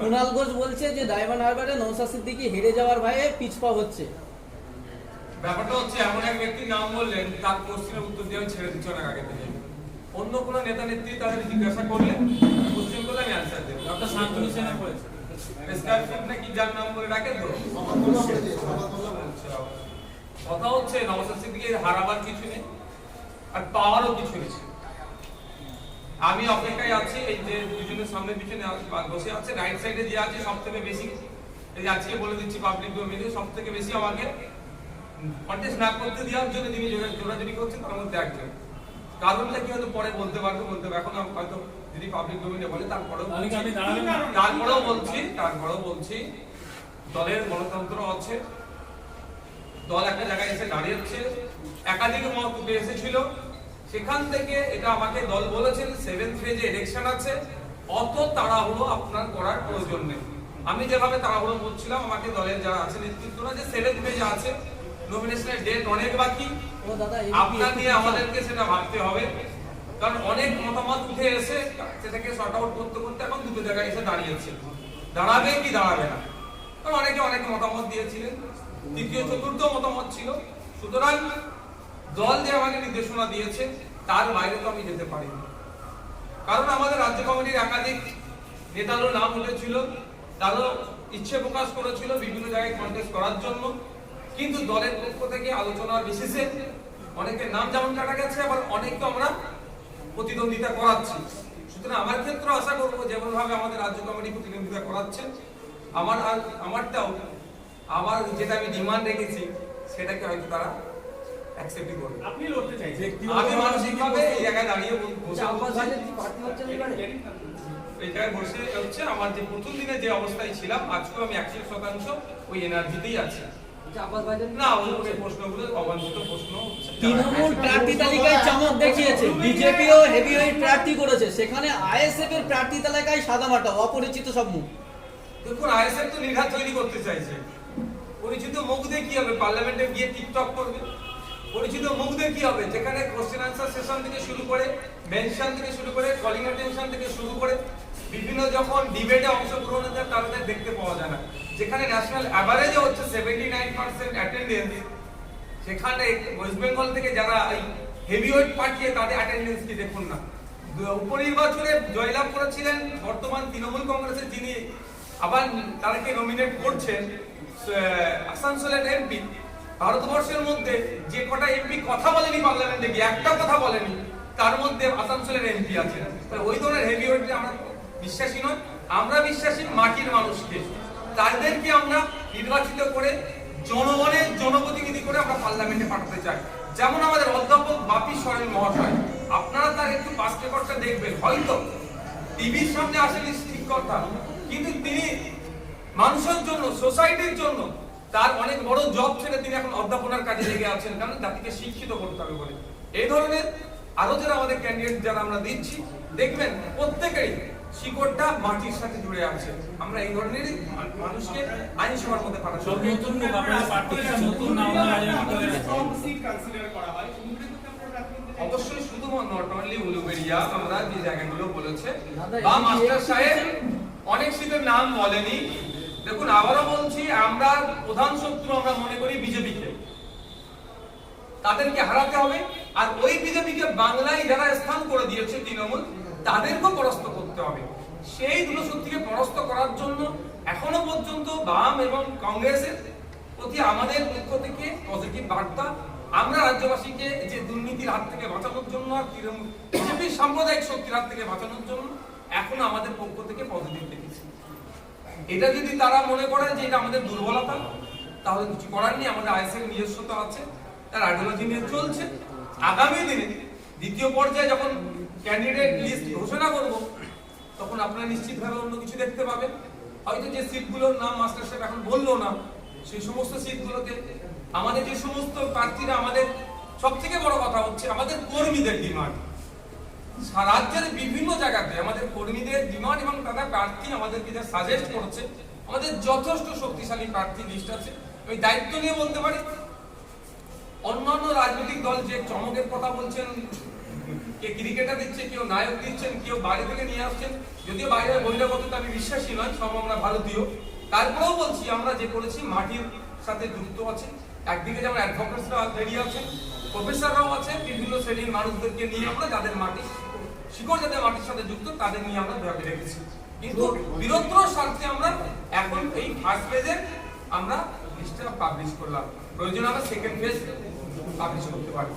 কুণাল ঘোষ বলছে যে ডায়মন্ড হারবারে নৌসা সিদ্দিকি হেরে যাওয়ার ভয়ে পিছপা হচ্ছে। ব্যাপারটা হচ্ছে এমন এক ব্যক্তির নাম বললেন তার কোশ্চেনের উত্তর দিয়ে আমি ছেড়ে দিচ্ছি অনেক আগে থেকে। অন্য কোনো নেতা নেত্রী তাদের জিজ্ঞাসা করলে কোশ্চেন করলে আমি অ্যান্সার দেবো? ডক্টর শান্তনু সেনের বলেছে প্রেসক্রিপশন নাকি যার নাম বলে ডাকেন তো? কথা হচ্ছে নওশাদ সিদ্দিকীর হারাবার কিছু নেই আর পাওয়ারও কিছু নেই। আমি অপেক্ষায় আছি এই যে দুজনের সামনে পিছনে বসে আছে রাইট সাইডে যে আছে সব থেকে বেশি এই আজকে বলে দিচ্ছি পাবলিক ডোমেইনে সব থেকে বেশি আমাকে কন্টেস্ট না করতে দেওয়ার জন্য যিনি জোরা- জোরাজুরি করছেন তার মধ্যে একজন কারণটা কি হয়তো পরে বলতে পারব বলতে পারব এখন হয়তো যদি পাবলিক ডোমেইনে বলে তারপরেও? তারপরেও বলছি তারপরেও বলছি দলের গণতন্ত্র আছে দল একটা জায়গায় এসে দাঁড়িয়েছে একাধিক মত উঠে এসেছিল সেখান থেকে এটা আমাকে দল বলেছেন সেভেন্থ ফেজে ইলেকশন আছে। অত তাড়াহুড়ো আপনার করার প্রয়োজন নেই। আমি যেভাবে তাড়াহুড়ো বলছিলাম আমাকে দলের যারা আছে নেতৃত্বরা যে সেভেন্থ ফেজে আছে নমিনেশনের ডেট অনেক বাকি। আপনার নিয়ে আমাদেরকে সেটা ভাবতে হবে। কারণ অনেক মতামত উঠে এসে সেটাকে শর্ট আউট করতে করতে এখন দুটো জায়গায় এসে দাঁড়িয়েছে। দাঁড়াবে কি দাঁড়াবে না? কারণ অনেকে অনেক মতামত দিয়েছিলেন। তৃতীয় চতুর্থ মতামত ছিল। সুতরাং দল যে আমাকে নির্দেশনা দিয়েছে, তার বাইরে তো আমি যেতে পারি কারণ আমাদের রাজ্য কমিটির একাধিক নেতারও নাম উঠেছিল, তারও ইচ্ছে প্রকাশ করেছিল বিভিন্ন জায়গায় কন্টেস্ট করার জন্য। কিন্তু দলের পক্ষ থেকে আলোচনার বিশেষে অনেকের নাম যেমন কাটা গেছে, আবার অনেককে আমরা প্রতিদ্বন্দ্বিতা করাচ্ছি। সুতরাং আমার ক্ষেত্রে আশা করব যেমন ভাবে আমাদের রাজ্য কমিটি প্রতিদ্বন্দ্বিতা করাচ্ছে, আমার আর, আমারটাও, আমার যেটা আমি ডিমান্ড রেখেছি, সেটাকে হয়তো তারা অ্যাকসেপ্টই করবে। আপনি লড়তে চাইছেন। আমি মানসিকভাবে এই জায়গায় দাঁড়িয়ে বসে এই জায়গায় বসে হচ্ছে আমার যে প্রথম দিনে যে অবস্থায় ছিলাম আজকেও আমি একশো শতাংশ ওই এনার্জিতেই আছি। যে আব্বাস ভাইদের না ওই ওই প্রশ্নগুলো অবাঞ্ছিত প্রশ্ন তৃণমূল প্রার্থী তালিকায় চমক দেখিয়েছে। বিজেপিও হেভিওয়েট প্রার্থী করেছে। সেখানে আইএসএফ এর প্রার্থী তালিকায় সাদামাটা অপরিচিত সব মুখ। দেখুন আইএসএফ তো নির্ঘাত তৈরি করতে চাইছে। পরিচিত মুখ দিয়ে কি হবে? পার্লামেন্টে গিয়ে টিকটক করবে? পরিচিত মুখ দিয়ে কি হবে? যেখানে কোশ্চেন আনসার সেশন থেকে শুরু করে মেনশন থেকে শুরু করে কলিং অ্যাটেনশন থেকে শুরু করে, বিভিন্ন যখন ডিবেটে অংশগ্রহণ হয়, তাদের দেখতে পাওয়া যায় না। যেখানে ন্যাশনাল অ্যাভারেজে হচ্ছে সেভেন্টি নাইন পার্সেন্ট অ্যাটেন্ডেন্স সেখানে ওয়েস্ট বেঙ্গল থেকে যারা এই হেভিওয়েট পাঠিয়ে তাদের অ্যাটেন্ডেন্স কি দেখুন না। উপনির্বাচনে জয়লাভ করেছিলেন বর্তমান তৃণমূল কংগ্রেসের যিনি, আবার তাদেরকে নমিনেট করছেন আসানসোলের এমপি ভারতবর্ষের মধ্যে যে কটা এমপি কথা বলেনি পার্লামেন্টে গিয়ে, একটা কথা বলেনি, তার মধ্যে আসানসোলের এমপি আছে ওই ধরনের হেভিওয়েটে আমরা বিশ্বাসী নয় আমরা বিশ্বাসী মাটির মানুষকে। তাদেরকে আমরা নির্বাচিত করে জনগণের জনপ্রতিনিধি করে আমরা পার্লামেন্টে পাঠাতে চাই। যেমন আমাদের অধ্যাপক বাপি সরেন মহাশয়, আপনারা তার একটু পাস রেকর্ডটা দেখবেন। হয়তো টিভির সামনে আসেনি, ঠিক কথা। কিন্তু তিনি মানুষের জন্য সোসাইটির জন্য তার অনেক বড় জব ছেড়ে তিনি এখন অধ্যাপনার কাজে লেগে আছেন কারণ জাতিকে শিক্ষিত করতে হবে বলে। এই ধরনের আরও যারা আমাদের ক্যান্ডিডেট যারা আমরা দিচ্ছি দেখবেন প্রত্যেকেরই শিকড়টা মাটির সাথে জুড়ে আছে। আমরা এই ধরনেরই মা- মানুষকে আইনসভার মধ্যে পাঠাচ্ছি। অবশ্যই শুধু নট অনলি উলুবেরিয়া আমরা যে জায়গাগুলো বলেছে বা মাস্টার সাহেব অনেক শীতের নাম বলেনি দেখুন, আবারও বলছি, আমরা প্রধান শত্রু আমরা মনে করি বিজেপিকে। তাদেরকে হারাতে হবে। আর ওই বিজেপিকে বাংলায় যারা স্থান করে দিয়েছে তৃণমূল, তাদেরকেও পরাস্ত করতে হবে। সেই দুটো শক্তিকে পরাস্ত করার জন্য এখনও পর্যন্ত বাম এবং কংগ্রেসের প্রতি আমাদের পক্ষ থেকে পজিটিভ বার্তা। আমরা রাজ্যবাসীকে যে দুর্নীতির হাত থেকে বাঁচানোর জন্য আর তৃণমূল, বিজেপির সাম্প্রদায়িক শক্তির হাত থেকে বাঁচানোর জন্য এখনও আমাদের পক্ষ থেকে পজিটিভ দেখেছি। এটা যদি তারা মনে করে যে এটা আমাদের দুর্বলতা, তাহলে কিছু করার নেই, আমাদের আইএসএল নিজস্বতা আছে, তার আইডিওলজি নিয়ে চলছে। আগামী দিনে দ্বিতীয় পর্যায়ে যখন ক্যান্ডিডেট লিস্ট ঘোষণা করব, তখন আপনারা নিশ্চিতভাবে অন্য কিছু দেখতে পাবেন। হয়তো যে সিটগুলোর নাম মাস্টার সাহেব এখন বলল না, সেই সমস্ত সিটগুলোতে আমাদের যে সমস্ত প্রার্থীরা আমাদের সব থেকে বড় কথা হচ্ছে আমাদের কর্মীদের ডিমান্ড। রাজ্যের বিভিন্ন জায়গাতে আমাদের কর্মীদের ডিমান্ড এবং তারা প্রার্থী আমাদেরকে যা সাজেস্ট করছে, আমাদের যথেষ্ট শক্তিশালী প্রার্থী লিস্ট আছে। আমি দায়িত্ব নিয়ে বলতে পারি, অন্যান্য রাজনৈতিক দল যে চমকের কথা বলছেন, কে ক্রিকেটার দিচ্ছে, কেউ নায়ক দিচ্ছেন, কেউ বাইরে থেকে নিয়ে আসছেন, যদিও বাইরের বহিরাগততে আমি বিশ্বাসী নয়, সব আমরা ভারতীয়। তারপরেও বলছি, আমরা যে করেছি, মাটির সাথে যুক্ত আছি। একদিকে যেমন অ্যাডভোকেটসরা তৈরি আছেন প্রফেসররাও আছেন বিভিন্ন শ্রেণির মানুষদেরকে নিয়ে আমরা যাদের মাটি, শিকড় যাদের মাটির সাথে যুক্ত, তাদের নিয়ে আমরা ভেবে রেখেছি কিন্তু বীরত্বর স্বার্থে আমরা এখন এই ফার্স্ট ফেজে আমরা লিস্টটা পাবলিশ করলাম। প্রয়োজন আমরা সেকেন্ড ফেজ পাবলিশ করতে পারি